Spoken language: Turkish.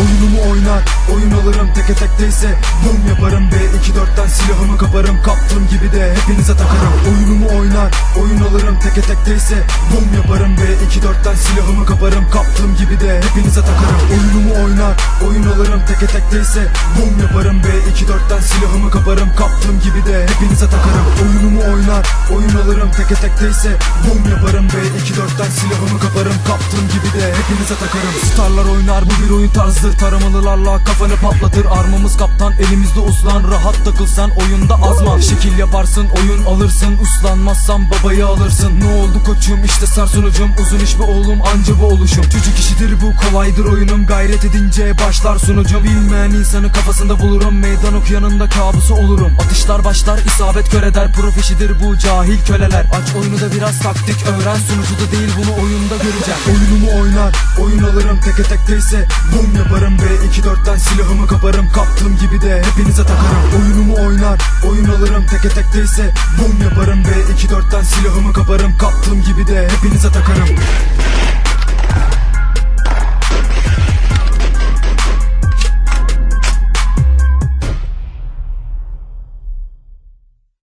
Oyunumu oynar, oyun alırım teke tek değilse Bum yaparım B2-4'ten silahımı kaparım Kaptığım gibi de hepinize takarım. Oyunumu oynar, oyun alırım teke tek değilse Bum yaparım B2-4'ten silahımı kaparım Kaptığım gibi de hepinize takarım. Oyunumu oynar, oyun alırım teke tek değilse Bum yaparım B2-4'ten silahımı kaparım Kaptığım gibi de hepinize takarım Oyunumu oynar, oyun alırım teke tek değilse Bum yaparım B2-4'ten silahımı kaparım. Kaptığım gibi de hepinize takarım. Starlar oynar bu bir oyun tarzdır Taramalılarla kafanı patlatır. Armamız kaptan elimizde uslan Rahat takılsan oyunda azman. Şekil yaparsın oyun alırsın. Uslanmazsan babayı alırsın. Ne oldu koçum işte sar sunucum. Uzun iş be oğlum anca bu oluşum. Çocuk işidir bu kolaydır oyunum. Gayret edince başlar sunucum. Bilmeyen insanı kafasında bulurum. Meydan okuyanın da kabusu olurum. Atışlar başlar isabet kör eder. Prof işidir bu cahil köleler. Aç oyunu da biraz taktik öğren. Sunucuda değil bunu oyunda göreceksin Oyunumu oynar oyun alırım. Teke tek değilse Bum yaparım B2-4'ten silahımı kaparım Kaptığım gibi de hepinize takarım. Oyunumu oynar oyun alırım teke tek değilse Bum yaparım. B2-4'ten silahımı kaparım Kaptığım gibi de hepinize takarım